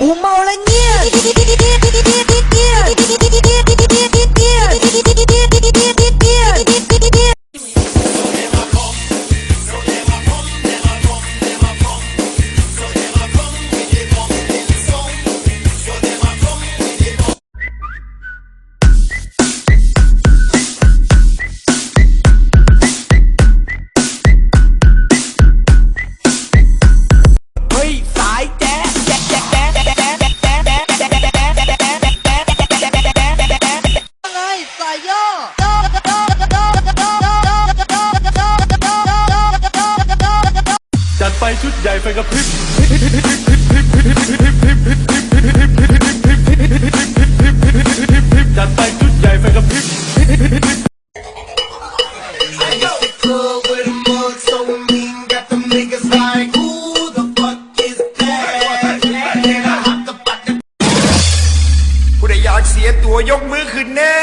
五毛来念。 ไฟชุดใหญ่ไฟกระพริบจัดไฟชุดใหญ่ไฟกระพริบผู้ใดอยากเสียตัวยกมือขึ้นแน่